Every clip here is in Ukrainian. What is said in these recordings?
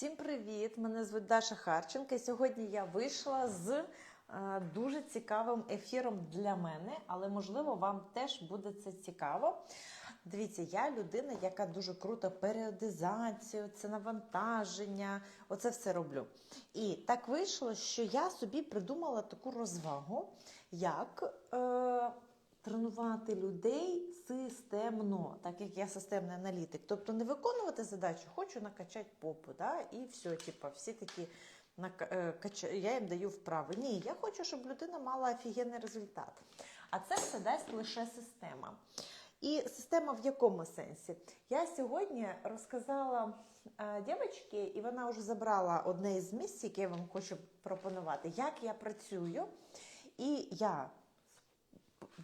Всім привіт! Мене звуть Даша Харченка. І сьогодні я вийшла з е, дуже цікавим ефіром для мене, але можливо вам теж буде це цікаво. Дивіться, я людина, яка дуже круто періодизацію, це навантаження, оце все роблю. І так вийшло, що я собі придумала таку розвагу, як е, тренувати людей системно, так як я системний аналітик. Тобто не виконувати задачу, хочу накачати попу, да, і все, типу, всі такі е, я їм даю вправи. Ні, я хочу, щоб людина мала офігенний результат. А це все дасть лише система. І система в якому сенсі? Я сьогодні розказала е, дівчинці, і вона вже забрала одне із місць, яке я вам хочу пропонувати, як я працюю. І я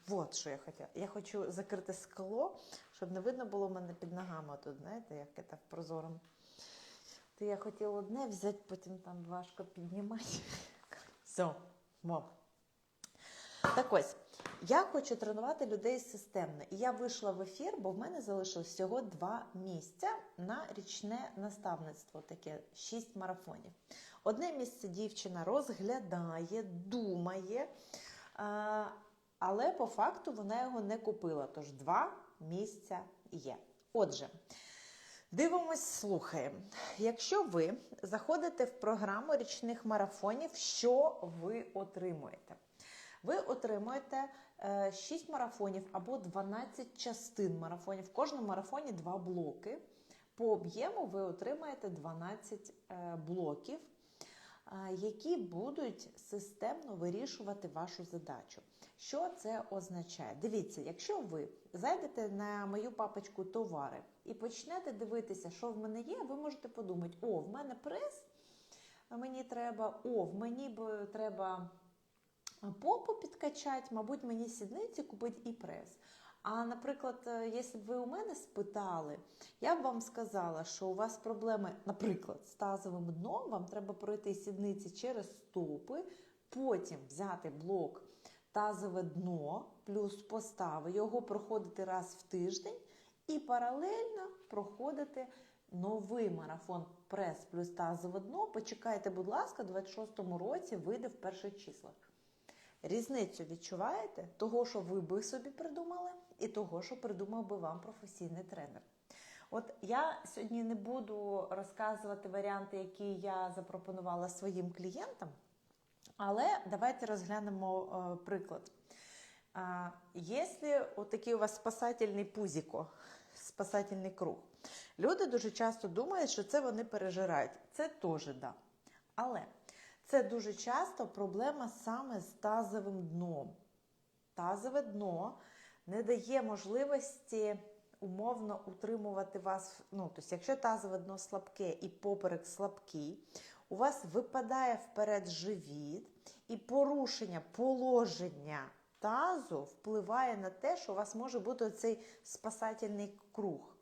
Вот що я хотіла. Я хочу закрити скло, щоб не видно було мене під ногами тут, знаєте, як це в прозорому. То я хотіла одне взяти, потім там важко піднімати. Все, мов. Так ось, я хочу тренувати людей системно. І я вийшла в ефір, бо в мене залишилось всього два місця на річне наставництво, таке шість марафонів. Одне місце дівчина розглядає, думає. Але по факту вона його не купила. Тож два місця є. Отже, дивимось, слухаємо. Якщо ви заходите в програму річних марафонів, що ви отримуєте? Ви отримуєте е, 6 марафонів або 12 частин марафонів. В кожному марафоні два блоки. По об'єму ви отримаєте 12 е, блоків, е, які будуть системно вирішувати вашу задачу. Що це означає? Дивіться, якщо ви зайдете на мою папочку товари і почнете дивитися, що в мене є, ви можете подумати: о, в мене прес, мені треба, о, в мені б треба попу підкачати, мабуть, мені сідниці купити і прес. А, наприклад, е, якщо б ви у мене спитали, я б вам сказала, що у вас проблеми, наприклад, з тазовим дном, вам треба пройти сідниці через стопи, потім взяти блок тазове дно, плюс постави, його проходити раз в тиждень і паралельно проходити новий марафон прес плюс тазове дно. Почекайте, будь ласка, у 26-му році вийде в перших числах. Різницю відчуваєте того, що ви би собі придумали, і того, що придумав би вам професійний тренер. От я сьогодні не буду розказувати варіанти, які я запропонувала своїм клієнтам, але давайте розглянемо е, приклад. Якщо отакий у вас спасательний пузіко, спасательний круг, люди дуже часто думають, що це вони пережирають. Це теж да. Але це дуже часто проблема саме з тазовим дном. Тазове дно не дає можливості умовно утримувати вас. Ну, тобто, якщо тазове слабке і поперек слабкий, у вас випадає вперед живіт, і порушення положення тазу впливає на те, що у вас може бути цей спасательний круг.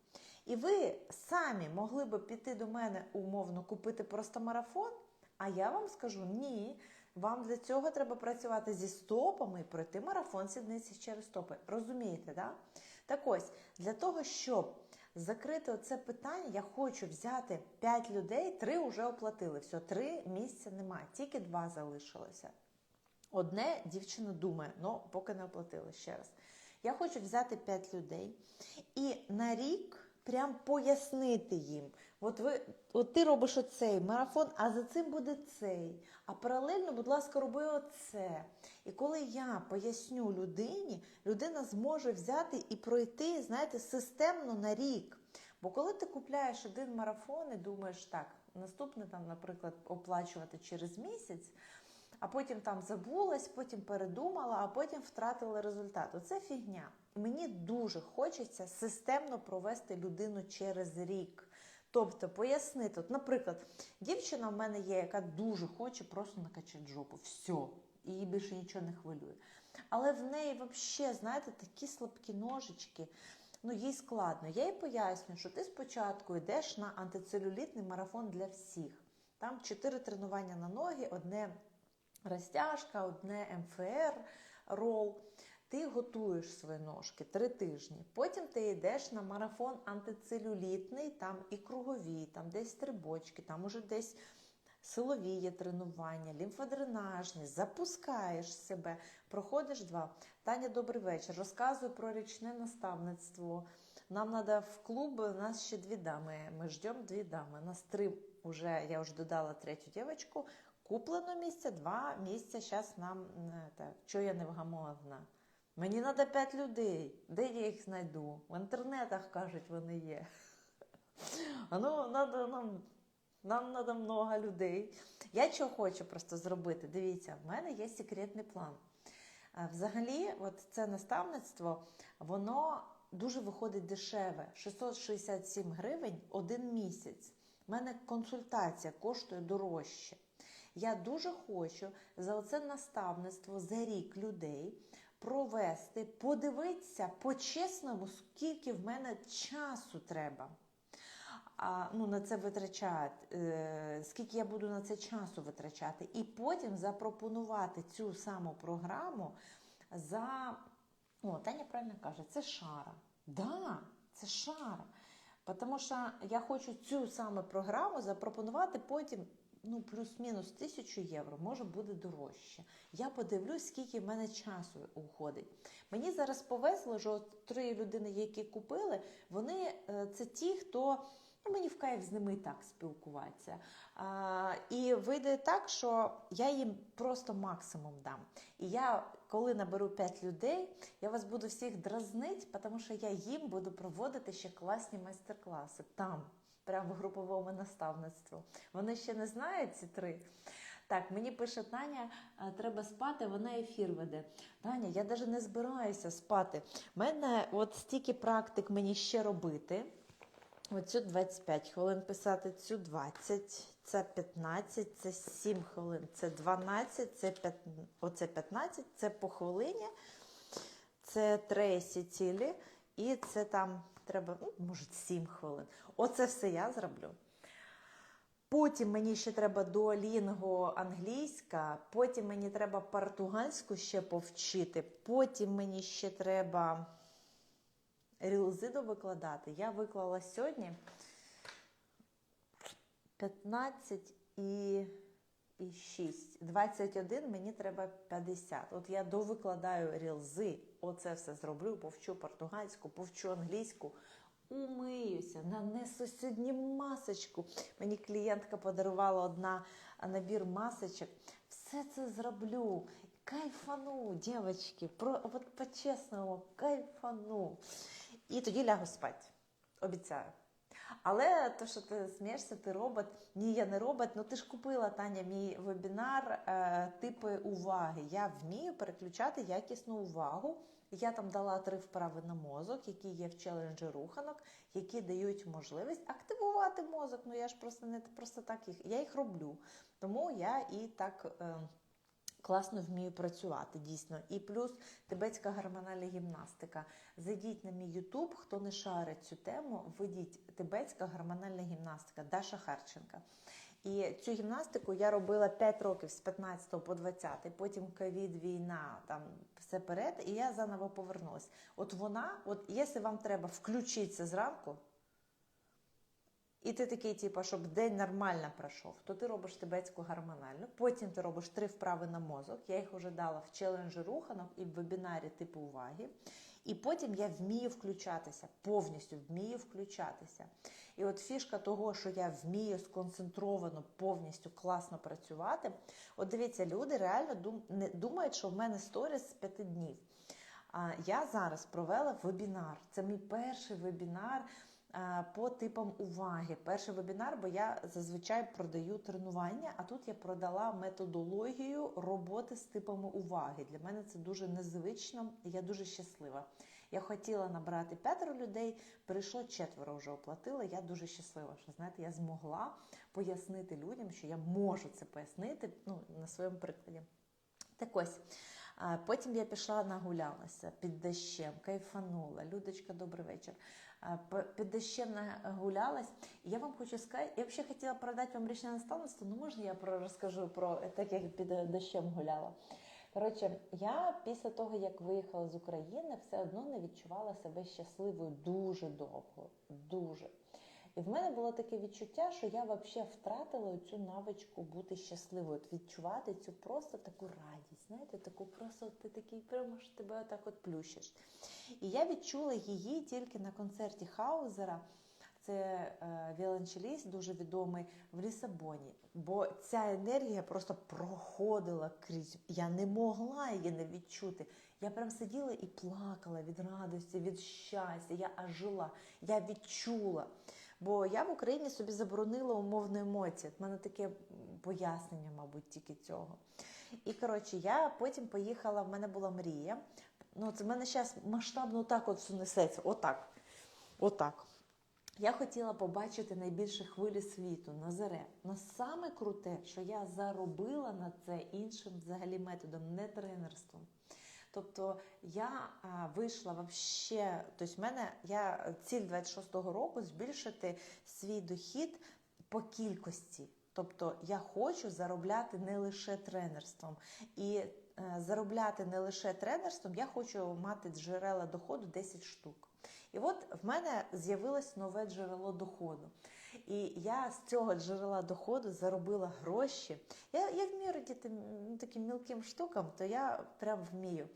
І ви самі могли би піти до мене умовно купити просто марафон. А я вам скажу ні. Вам для цього треба працювати зі стопами і пройти марафон сідниці через стопи. Розумієте, да? Так ось, для того, щоб закрити оце питання, я хочу взяти 5 людей, 3 вже оплатили. Все, 3 місця немає, тільки 2 залишилося. Одне дівчина думає, ну поки не оплатили ще раз. Я хочу взяти 5 людей і на рік прям пояснити їм. От ви, от ти робиш оцей марафон, а за цим буде цей. А паралельно, будь ласка, роби оце. І коли я поясню людині, людина зможе взяти і пройти, знаєте, системно на рік. Бо коли ти купляєш один марафон і думаєш, так, наступний там, наприклад, оплачувати через місяць. А потім там забулась, потім передумала, а потім втратила результат. Оце фігня. Мені дуже хочеться системно провести людину через рік. Тобто пояснити, от, наприклад, дівчина в мене є, яка дуже хоче просто накачати жопу. Все, її більше нічого не хвилює. Але в неї взагалі, знаєте, такі слабкі ножички. Ну, їй складно. Я їй пояснюю, що ти спочатку йдеш на антицелюлітний марафон для всіх. Там чотири тренування на ноги, одне розтяжка, одне МФР рол. Ти готуєш свої ножки три тижні. Потім ти йдеш на марафон антицелюлітний, там і кругові, там десь стрибочки, там уже десь силові є тренування, лімфодренажні, запускаєш себе, проходиш два. Таня, добрий вечір. Розказую про річне наставництво. Нам треба в клуб, у нас ще дві дами. Ми ждемо дві дами. Нас три вже, я вже додала третю дівчинку. Куплено місце, два місця. Зараз нам так, що я невгамовна. Мені треба п'ять людей. Де я їх знайду? В інтернетах кажуть, вони є. А ну, надо нам, нам треба много людей. Я що хочу просто зробити. Дивіться, в мене є секретний план. Взагалі, от це наставництво, воно дуже виходить дешеве. 667 гривень один місяць. У мене консультація коштує дорожче. Я дуже хочу за оце наставництво за рік людей провести, подивитися по-чесному, скільки в мене часу треба. А, ну, на це витрачати, е, скільки я буду на це часу витрачати, і потім запропонувати цю саму програму за. О, Таня правильно каже, це шара. Да, це шара. Тому що я хочу цю саме програму запропонувати потім ну, плюс-мінус тисячу євро, може буде дорожче. Я подивлюсь, скільки в мене часу уходить. Мені зараз повезло, що три людини, які купили, вони е, це ті, хто. Ну, мені в кайф з ними і так спілкуватися. А, І вийде так, що я їм просто максимум дам. І я, коли наберу 5 людей, я вас буду всіх дразнити, тому що я їм буду проводити ще класні майстер-класи там, прямо в груповому наставництві. Вони ще не знають ці три. Так, мені пише Таня, треба спати, вона ефір веде. Таня, я навіть не збираюся спати. У мене от стільки практик мені ще робити. Оцю 25 хвилин писати, цю 20, це 15, це 7 хвилин, це 12, це 5, оце 15, це по хвилині, це трейсі цілі, і це там треба, ну, може, 7 хвилин. Оце все я зроблю. Потім мені ще треба дуолінго англійська, потім мені треба португальську ще повчити, потім мені ще треба рілзи викладати. Я виклала сьогодні 15 і, і 6. 21 мені треба 50. От я довикладаю рілзи, оце все зроблю, повчу португальську, повчу англійську. Умиюся, нанесу сьогодні масочку. Мені клієнтка подарувала одна набір масочок. Все це зроблю. Кайфану, дівчатки, про, от по-чесному, кайфану. І тоді лягу спати. Обіцяю. Але то, що ти смієшся, ти робот. Ні, я не робот. Ну ти ж купила Таня мій вебінар е, типи уваги. Я вмію переключати якісну увагу. Я там дала три вправи на мозок, які є в челенджі руханок, які дають можливість активувати мозок. Ну я ж просто не просто так їх. Я їх роблю. Тому я і так. Е, Класно вмію працювати, дійсно. І плюс тибетська гормональна гімнастика. Зайдіть на мій Ютуб, хто не шарить цю тему, введіть тибетська гормональна гімнастика Даша Харченка. І цю гімнастику я робила 5 років з 15 по 20, потім ковід, війна, там все перед, і я заново повернулася. От вона, от якщо вам треба включитися зранку, і ти такий, типу, щоб день нормально пройшов, то ти робиш тибетську гормональну, потім ти робиш три вправи на мозок. Я їх вже дала в челенджі руханок і в вебінарі типу уваги. І потім я вмію включатися, повністю вмію включатися. І от фішка того, що я вмію сконцентровано, повністю класно працювати. От дивіться, люди реально не думають, що в мене сторіс з п'яти днів. А я зараз провела вебінар. Це мій перший вебінар по типам уваги. Перший вебінар, бо я зазвичай продаю тренування, а тут я продала методологію роботи з типами уваги. Для мене це дуже незвично, і я дуже щаслива. Я хотіла набрати п'ятеро людей, прийшло четверо вже оплатила. Я дуже щаслива, що знаєте, я змогла пояснити людям, що я можу це пояснити ну, на своєму прикладі. Так ось. Потім я пішла нагулялася під дощем, кайфанула. Людочка, добрий вечір. Під дощем нагулялась. І я вам хочу сказати, я взагалі хотіла продати вам річне наставництво, ну можна я про розкажу про так, як під дощем гуляла. Коротше, я після того, як виїхала з України, все одно не відчувала себе щасливою дуже довго. Дуже. І в мене було таке відчуття, що я взагалі втратила цю навичку бути щасливою, відчувати цю просто таку радість. Знаєте, таку просто ти такий прямо що тебе отак от плющиш. І я відчула її тільки на концерті Хаузера. Це е, віолончеліст, дуже відомий в Лісабоні. Бо ця енергія просто проходила крізь. Я не могла її не відчути. Я прям сиділа і плакала від радості, від щастя. Я аж я відчула. Бо я в Україні собі заборонила умовну емоцію. У мене таке пояснення, мабуть, тільки цього. І коротше, я потім поїхала, в мене була мрія. Ну, це в мене зараз масштабно так от все несеться. Отак. Отак. Я хотіла побачити найбільші хвилі світу на заре. Но саме круте, що я заробила на це іншим взагалі методом, не тренерством. Тобто я вийшла вообще, тобто в мене я ціль 26-го року збільшити свій дохід по кількості. Тобто я хочу заробляти не лише тренерством. І е, заробляти не лише тренерством, я хочу мати джерела доходу 10 штук. І от в мене з'явилось нове джерело доходу. І я з цього джерела доходу заробила гроші. Я я вмію радіти таким мілким штукам, то я прям вмію.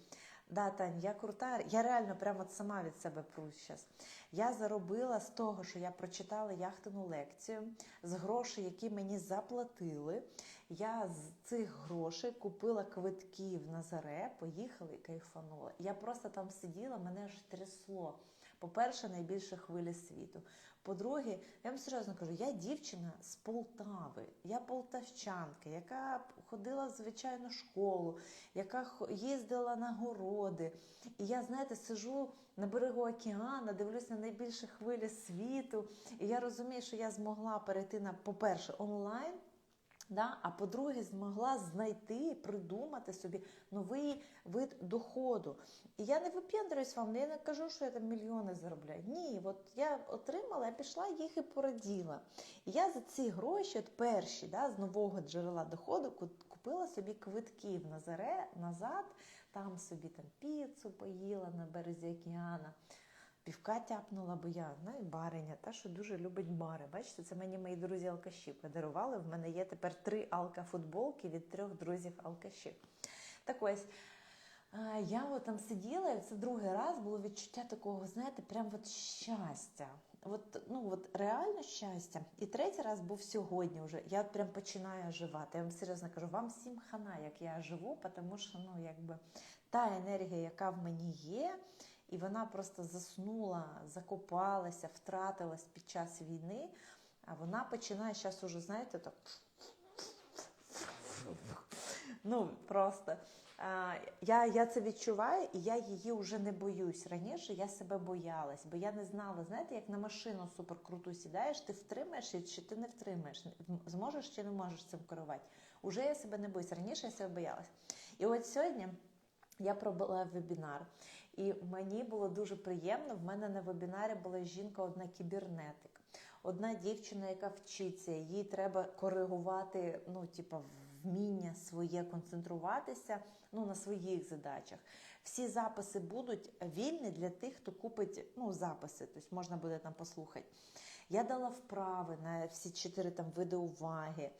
Да, Тань, я крута, я реально прямо сама від себе прусь зараз. Я заробила з того, що я прочитала яхтину лекцію, з грошей, які мені заплатили. Я з цих грошей купила квитки в Назаре, поїхала і кайфанула. Я просто там сиділа, мене аж трясло. По-перше, найбільша хвиля світу. По-друге, я вам серйозно кажу, я дівчина з Полтави, я полтавчанка, яка ходила в звичайну школу, яка їздила на городи. І я, знаєте, сижу на берегу океану, дивлюсь на найбільші хвилі світу. І я розумію, що я змогла перейти на, по-перше, онлайн. Да? А по-друге, змогла знайти, придумати собі новий вид доходу. І я не випендрююсь вам, я не кажу, що я там мільйони заробляю. Ні, от я отримала, я пішла їх і пораділа. І я за ці гроші, от перші, да, з нового джерела доходу, купила собі квитки в Назаре назад, там собі там піцу поїла на березі океана. Півка тяпнула, бо я знаю, бариня, та що дуже любить бари. Бачите, це мені мої друзі-алкаші подарували. В мене є тепер три алка-футболки від трьох друзів-алкашів. Так ось. Я от там сиділа, і це другий раз було відчуття такого, знаєте, прям от щастя. От, ну, от реально щастя. І третій раз був сьогодні вже. Я прям починаю оживати. Я вам серйозно кажу, вам всім хана, як я живу, тому що ну, якби та енергія, яка в мені є, і вона просто заснула, закопалася, втратилась під час війни. А вона починає зараз уже, знаєте, так. Ну, просто. Я я це відчуваю, і я її вже не боюсь. Раніше я себе боялась, бо я не знала, знаєте, як на машину суперкруту сідаєш, ти втримаєш чи ти не втримаєш, зможеш чи не можеш цим керувати. Уже я себе не боюсь. Раніше я себе боялась. І от сьогодні я пробила вебінар, і мені було дуже приємно. В мене на вебінарі була жінка, одна кібернетик, одна дівчина, яка вчиться, їй треба коригувати, ну, типа, вміння своє концентруватися ну, на своїх задачах. Всі записи будуть вільні для тих, хто купить ну, записи, тобто можна буде там послухати. Я дала вправи на всі чотири там види уваги.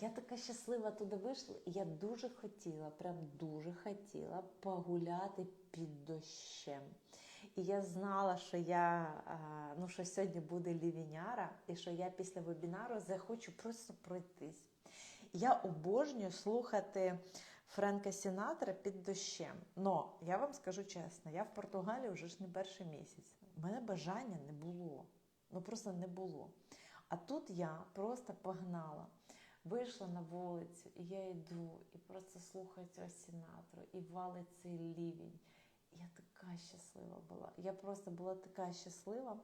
Я така щаслива туди вийшла, я дуже хотіла, прям дуже хотіла погуляти під дощем. І я знала, що я ну, що сьогодні буде лівіняра, і що я після вебінару захочу просто пройтись. Я обожнюю слухати Френка Сінатра під дощем. Но я вам скажу чесно, я в Португалії вже ж не перший місяць. У мене бажання не було. Ну просто не було. А тут я просто погнала. Вийшла на вулицю, і я йду, і просто слухаю цього сінатру, і валить цей лівень. Я така щаслива була. Я просто була така щаслива.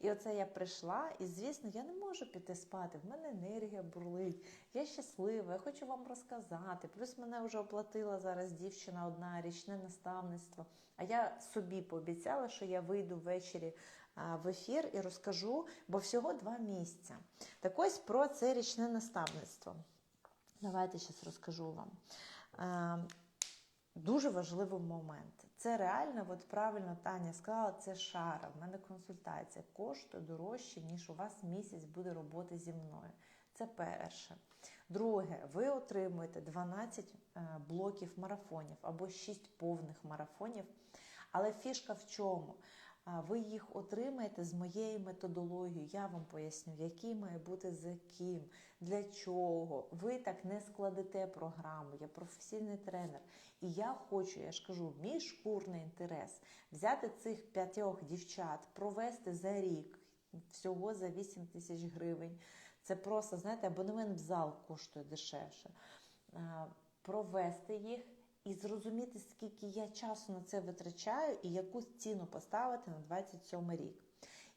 І оце я прийшла, і звісно, я не можу піти спати. В мене енергія бурлить. Я щаслива, я хочу вам розказати. Плюс мене вже оплатила зараз дівчина одна річне наставництво. А я собі пообіцяла, що я вийду ввечері в ефір і розкажу, бо всього два місця. Так ось про це річне наставництво. Давайте зараз розкажу вам. дуже важливий момент. Це реально, от правильно Таня сказала, це шара. В мене консультація коштує дорожче, ніж у вас місяць буде роботи зі мною. Це перше. Друге, ви отримуєте 12 е, блоків марафонів або 6 повних марафонів. Але фішка в чому? Ви їх отримаєте з моєю методологією. Я вам поясню, який має бути за ким, для чого. Ви так не складете програму. Я професійний тренер. І я хочу, я ж кажу, мій шкурний інтерес взяти цих п'ятьох дівчат, провести за рік всього за 8 тисяч гривень. Це просто, знаєте, абонемент в зал коштує дешевше. Провести їх і зрозуміти, скільки я часу на це витрачаю і яку ціну поставити на 27 рік.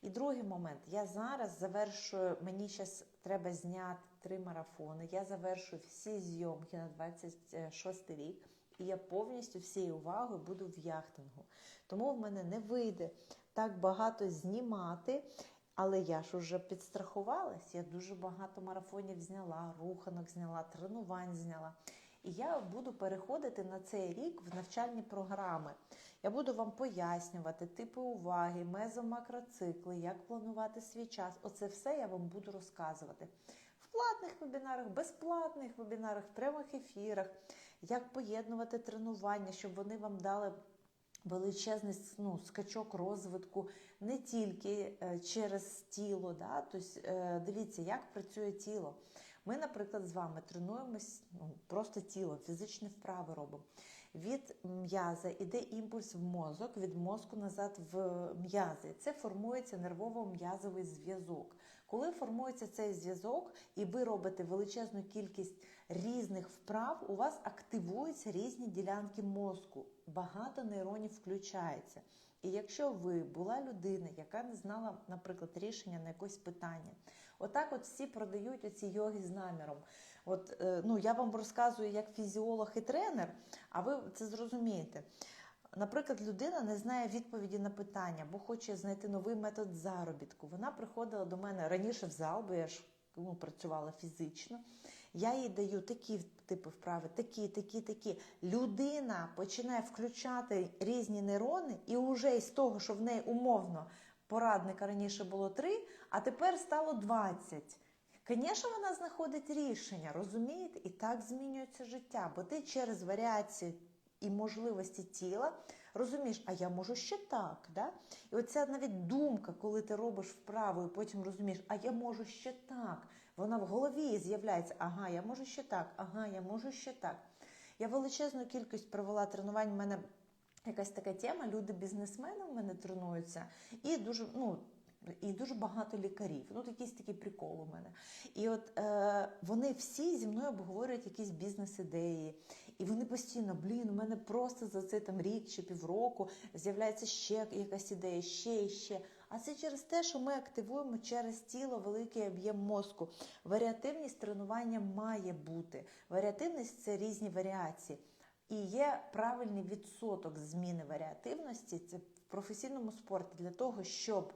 І другий момент, я зараз завершую, мені зараз треба зняти три марафони. Я завершую всі зйомки на 26 рік, і я повністю всією увагою буду в яхтингу. Тому в мене не вийде так багато знімати. Але я ж уже підстрахувалась, я дуже багато марафонів зняла, руханок зняла, тренувань зняла. І я буду переходити на цей рік в навчальні програми. Я буду вам пояснювати типи уваги, мезомакроцикли, як планувати свій час. Оце все я вам буду розказувати. В платних вебінарах, безплатних вебінарах, прямих ефірах, як поєднувати тренування, щоб вони вам дали величезний ну, скачок розвитку не тільки е, через тіло. Да? Тобто, дивіться, як працює тіло. Ми, наприклад, з вами тренуємось ну, просто тіло, фізичні вправи робимо. Від м'яза йде імпульс в мозок, від мозку назад в м'язи. Це формується нервово-м'язовий зв'язок. Коли формується цей зв'язок, і ви робите величезну кількість різних вправ, у вас активуються різні ділянки мозку. Багато нейронів включається. І якщо ви була людина, яка не знала, наприклад, рішення на якесь питання, отак от всі продають оці йоги з наміром. От, е, ну, Я вам розказую як фізіолог і тренер, а ви це зрозумієте. Наприклад, людина не знає відповіді на питання, бо хоче знайти новий метод заробітку. Вона приходила до мене раніше в зал, бо я ж ну, працювала фізично. Я їй даю такі типи вправи, такі, такі, такі. Людина починає включати різні нейрони, і вже з того, що в неї умовно порадника раніше було три, а тепер стало 20. Звісно, вона знаходить рішення, розумієте? І так змінюється життя, бо ти через варіацію і можливості тіла розумієш, а я можу ще так. Да? І оця навіть думка, коли ти робиш вправу, і потім розумієш, а я можу ще так. Вона в голові з'являється, ага, я можу ще так, ага, я можу ще так. Я величезну кількість провела тренувань. У мене якась така тема, люди-бізнесмени в мене тренуються, і дуже, ну. І дуже багато лікарів. Ну, якийсь такий прикол у мене. І от е, вони всі зі мною обговорюють якісь бізнес-ідеї. І вони постійно, блін, у мене просто за цей там рік чи півроку з'являється ще якась ідея, ще і ще. А це через те, що ми активуємо через тіло великий об'єм мозку. Варіативність тренування має бути. Варіативність це різні варіації. І є правильний відсоток зміни варіативності. Це в професійному спорті для того, щоб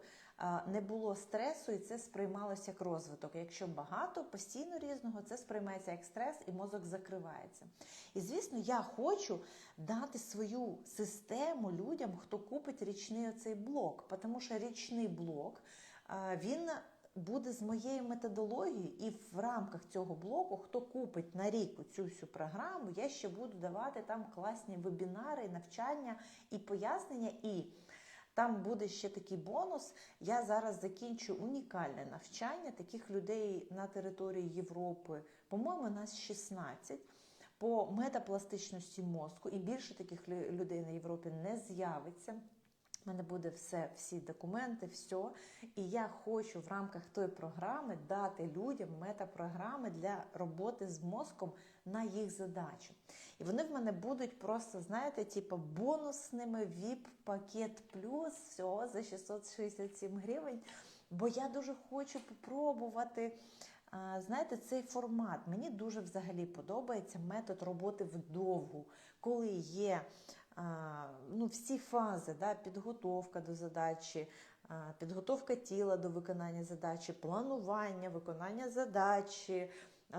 не було стресу, і це сприймалося як розвиток. Якщо багато постійно різного, це сприймається як стрес, і мозок закривається. І звісно, я хочу дати свою систему людям, хто купить річний оцей блок, тому що річний блок він. Буде з моєю методологією, і в рамках цього блоку, хто купить на рік цю всю програму, я ще буду давати там класні вебінари, навчання і пояснення. І там буде ще такий бонус. Я зараз закінчу унікальне навчання таких людей на території Європи. По-моєму, нас 16 по метапластичності мозку, і більше таких людей на Європі не з'явиться. У мене буде все, всі документи, все. І я хочу в рамках тої програми дати людям метапрограми для роботи з мозком на їх задачу. І вони в мене будуть просто, знаєте, типу бонусними VIP-пакет плюс всього за 667 гривень. Бо я дуже хочу попробувати. Знаєте, цей формат мені дуже взагалі подобається метод роботи вдовгу, коли є ну, всі фази, да, підготовка до задачі, підготовка тіла до виконання задачі, планування, виконання задачі,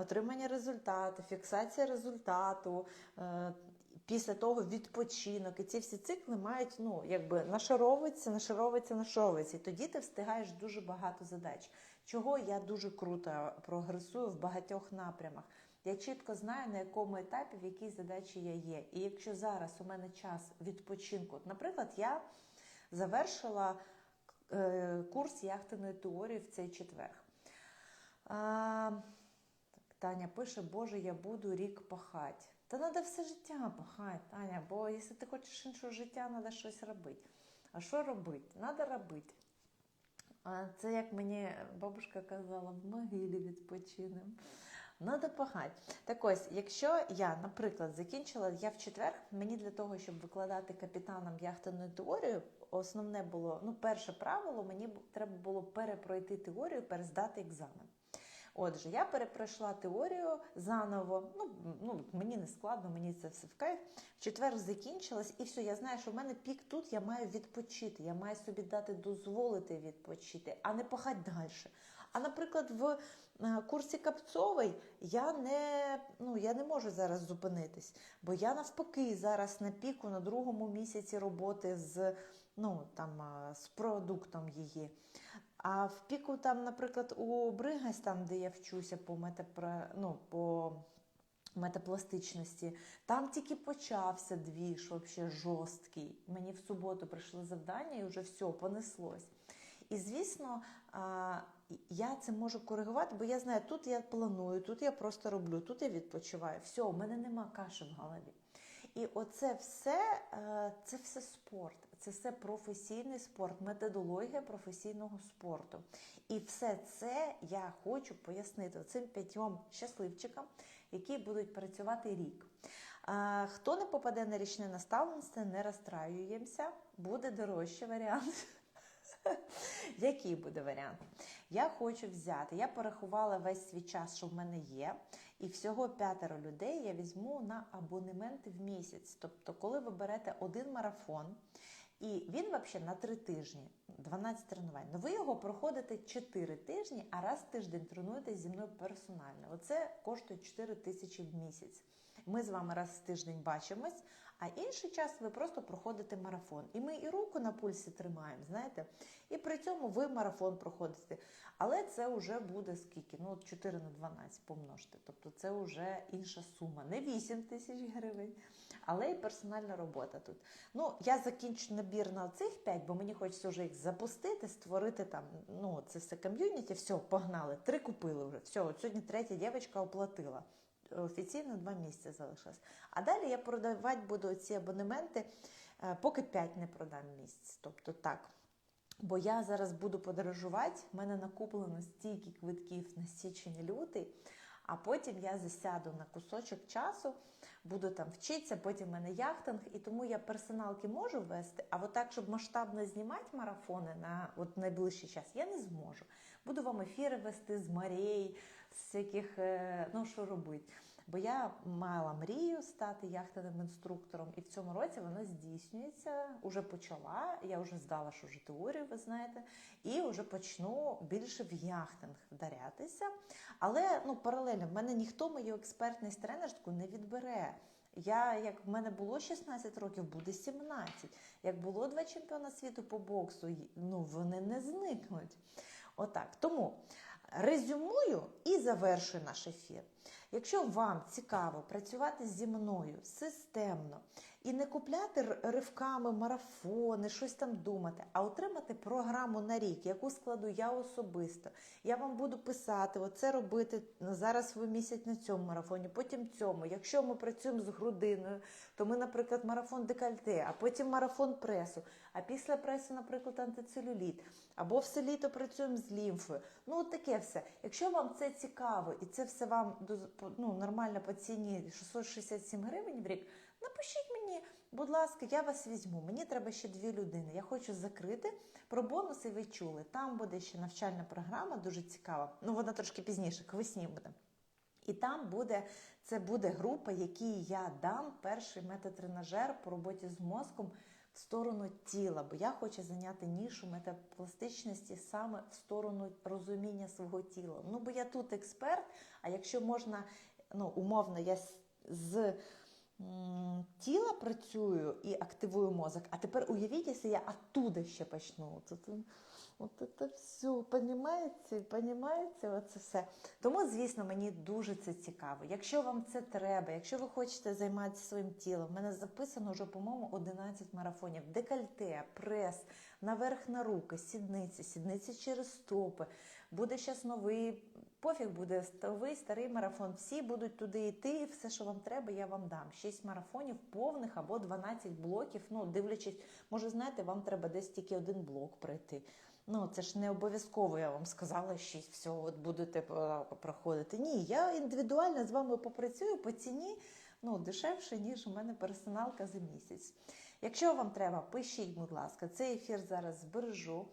отримання результату, фіксація результату. Е, після того відпочинок. І ці всі цикли мають ну, якби нашаровуватися, нашаровуватися, нашаровуватися. І тоді ти встигаєш дуже багато задач. Чого я дуже круто прогресую в багатьох напрямах. Я чітко знаю, на якому етапі, в якій задачі я є. І якщо зараз у мене час відпочинку, наприклад, я завершила е, курс яхтиної теорії в цей четвер. А, так, Таня пише, Боже, я буду рік пахати. Та треба все життя пахати, Таня, бо якщо ти хочеш іншого життя, треба щось робити. А що робити? Треба робити. Це як мені бабушка казала, в могилі відпочинемо. Надо пахати. Так ось, якщо я, наприклад, закінчила, я в четвер, мені для того, щоб викладати капітанам яхтенну теорію, основне було, ну, перше правило, мені треба було перепройти теорію, перездати екзамен. Отже, я перепройшла теорію заново. Ну, ну мені не складно, мені це все в кайф. В четвер закінчилась, і все, я знаю, що в мене пік тут, я маю відпочити. Я маю собі дати дозволити відпочити, а не пахати далі. А наприклад, в е, курсі Капцовий я не, ну, я не можу зараз зупинитись, бо я навпаки зараз на піку на другому місяці роботи з, ну, там, з продуктом її. А в піку, там, наприклад, у Бригась, там, де я вчуся по метапро, ну, по метапластичності, там тільки почався двіж, вообще жорсткий. Мені в суботу прийшли завдання і вже все, понеслось. І звісно, я це можу коригувати, бо я знаю, тут я планую, тут я просто роблю, тут я відпочиваю. Все, у мене нема каші в голові. І оце все, е, це все спорт, це все професійний спорт, методологія професійного спорту. І все це я хочу пояснити цим п'ятьом щасливчикам, які будуть працювати рік. Хто не попаде на річне наставництво, не розстраюємося, буде дорожчий варіант. Який буде варіант? Я хочу взяти, я порахувала весь свій час, що в мене є, і всього п'ятеро людей я візьму на абонементи в місяць. Тобто, коли ви берете один марафон, і він взагалі на три тижні, 12 тренувань. Ну ви його проходите 4 тижні, а раз в тиждень тренуєтесь зі мною персонально. Оце коштує 4 тисячі в місяць. Ми з вами раз в тиждень бачимось, а інший час ви просто проходите марафон. І ми і руку на пульсі тримаємо, знаєте, і при цьому ви марафон проходите. Але це вже буде скільки? Ну, 4 на 12 помножте. Тобто це вже інша сума. Не 8 тисяч гривень, але і персональна робота тут. Ну, я закінчу набір на цих 5, бо мені хочеться вже їх запустити, створити там, ну, це все ком'юніті, все, погнали. Три купили вже. Все, от сьогодні третя дівчинка оплатила. Офіційно два місяці залишилось. А далі я продавати буду ці абонементи, е, поки 5 не продам місяць. Тобто так. Бо я зараз буду подорожувати, в мене накуплено стільки квитків на січень-лютий, а потім я засяду на кусочок часу, буду там вчитися, потім мене яхтинг, і тому я персоналки можу вести, а от так, щоб масштабно знімати марафони на от найближчий час, я не зможу. Буду вам ефіри вести з морей, з всяких, е, ну що робити. Бо я мала мрію стати яхтовим інструктором, і в цьому році вона здійснюється. Уже почала. Я вже здала, що вже теорію, ви знаєте, і вже почну більше в яхтинг вдарятися. Але ну паралельно в мене ніхто мою експертність тренерську не відбере. Я, як в мене було 16 років, буде 17. Як було два чемпіона світу по боксу, ну вони не зникнуть. Отак. Тому резюмую і завершую наш ефір. Якщо вам цікаво працювати зі мною системно і не купляти ривками марафони, щось там думати, а отримати програму на рік, яку складу я особисто, я вам буду писати, оце робити зараз ви місяць на цьому марафоні, потім цьому. Якщо ми працюємо з грудиною, то ми, наприклад, марафон декольте, а потім марафон пресу, а після пресу, наприклад, антицелюліт, або все літо працюємо з лімфою. Ну, от таке все. Якщо вам це цікаво і це все вам по- ну, нормально по ціні 667 гривень в рік, напишіть мені, будь ласка, я вас візьму. Мені треба ще дві людини. Я хочу закрити. Про бонуси ви чули. Там буде ще навчальна програма, дуже цікава. Ну, вона трошки пізніше, к весні буде. І там буде це буде група, якій я дам перший метатренажер по роботі з мозком сторону тіла, бо я хочу зайняти нішу метапластичності саме в сторону розуміння свого тіла. Ну бо я тут експерт. А якщо можна, ну умовно, я з- тіла працюю і активую мозок, а тепер уявіть, якщо я оттуда ще почну. От це все, понімаєте, понімаєте, оце все. Тому, звісно, мені дуже це цікаво. Якщо вам це треба, якщо ви хочете займатися своїм тілом, в мене записано вже, по-моєму, 11 марафонів. Декольте, прес, наверх на руки, сідниці, сідниці через стопи. Буде зараз новий, пофіг буде новий, старий марафон. Всі будуть туди йти, все, що вам треба, я вам дам. 6 марафонів повних або 12 блоків. Ну, дивлячись, може, знаєте, вам треба десь тільки один блок пройти. Ну, це ж не обов'язково, я вам сказала, що все, от будете е, проходити. Ні, я індивідуально з вами попрацюю по ціні ну, дешевше, ніж у мене персоналка за місяць. Якщо вам треба, пишіть, будь ласка, цей ефір зараз збережу.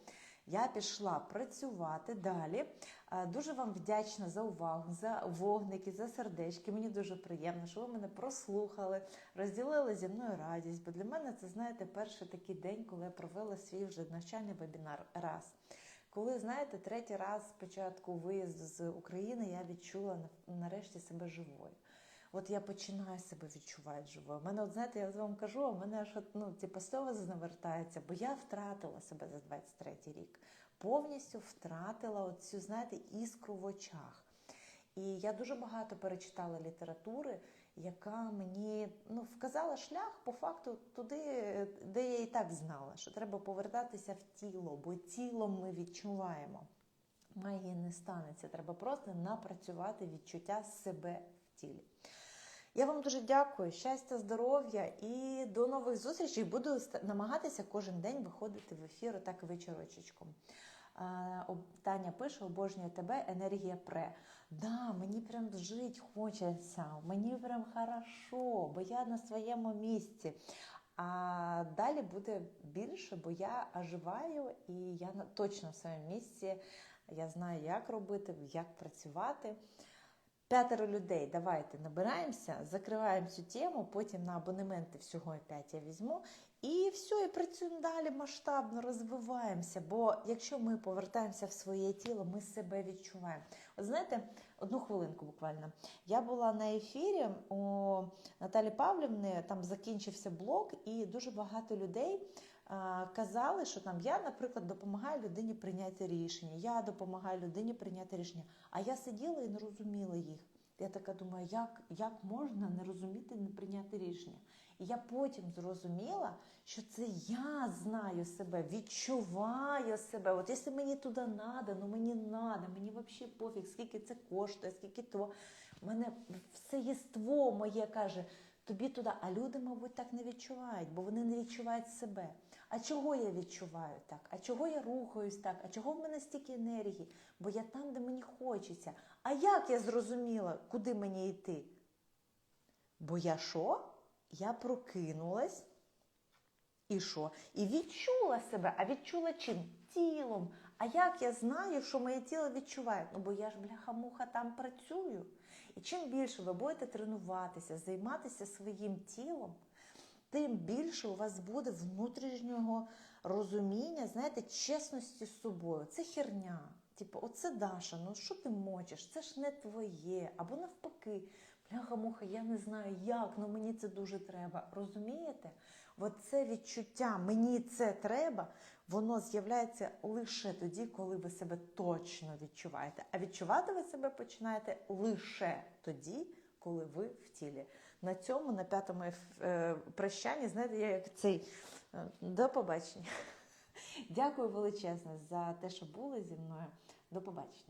Я пішла працювати далі. Е, Дуже вам вдячна за увагу, за вогники, за сердечки. Мені дуже приємно, що ви мене прослухали, розділили зі мною радість. Бо для мене це, знаєте, перший такий день, коли я провела свій вже навчальний вебінар. Раз. Коли, знаєте, третій раз спочатку виїзду з України я відчула нарешті себе живою. От я починаю себе відчувати живою. У мене, от знаєте, я вам кажу, а мене аж ну, типу, сльози бо я втратила себе за 23 рік. Повністю втратила оцю, знаєте, іскру в очах. І я дуже багато перечитала літератури, яка мені ну, вказала шлях по факту туди, де я і так знала, що треба повертатися в тіло, бо тілом ми відчуваємо. Магії не станеться. Треба просто напрацювати відчуття себе в тілі. Я вам дуже дякую, щастя, здоров'я і до нових зустрічей. Буду намагатися кожен день виходити в ефір так вечорочечком. Таня пише: обожнюю тебе, енергія пре. Да, мені прям жить хочеться, мені прям хорошо, бо я на своєму місці. А далі буде більше, бо я оживаю і я точно в своєму місці. Я знаю, як робити, як працювати. П'ятеро людей, давайте набираємося, закриваємо цю тему, потім на абонементи всього 5 я візьму. І все, і працюємо далі масштабно, розвиваємося. Бо якщо ми повертаємося в своє тіло, ми себе відчуваємо. От знаєте, одну хвилинку буквально. Я була на ефірі у Наталі Павлівни, там закінчився блок, і дуже багато людей казали, що там я, наприклад, допомагаю людині прийняти рішення. Я допомагаю людині прийняти рішення. А я сиділа і не розуміла їх. Я така думаю, як, як можна не розуміти, не прийняти рішення? І я потім зрозуміла, що це я знаю себе, відчуваю себе. От якщо мені туди треба, ну мені треба, мені взагалі пофіг, скільки це коштує, скільки то. У мене все єство моє каже, тобі туди. А люди, мабуть, так не відчувають, бо вони не відчувають себе. А чого я відчуваю так? А чого я рухаюсь так? А чого в мене стільки енергії? Бо я там, де мені хочеться. А як я зрозуміла, куди мені йти? Бо я що? Я прокинулась. І що? І відчула себе. А відчула чим? Тілом. А як я знаю, що моє тіло відчуває? Ну, бо я ж, бляха-муха, там працюю. І чим більше ви будете тренуватися, займатися своїм тілом, тим більше у вас буде внутрішнього розуміння, знаєте, чесності з собою. Це херня. Типу, оце Даша, ну що ти мочиш? Це ж не твоє. Або навпаки, бляха-муха, я не знаю як, але мені це дуже треба. Розумієте? Оце відчуття мені це треба, воно з'являється лише тоді, коли ви себе точно відчуваєте. А відчувати ви себе починаєте лише тоді, коли ви в тілі. На цьому, на п'ятому е, прощанні, знаєте, я як цей е, до побачення. Дякую величезне за те, що були зі мною. До побачення.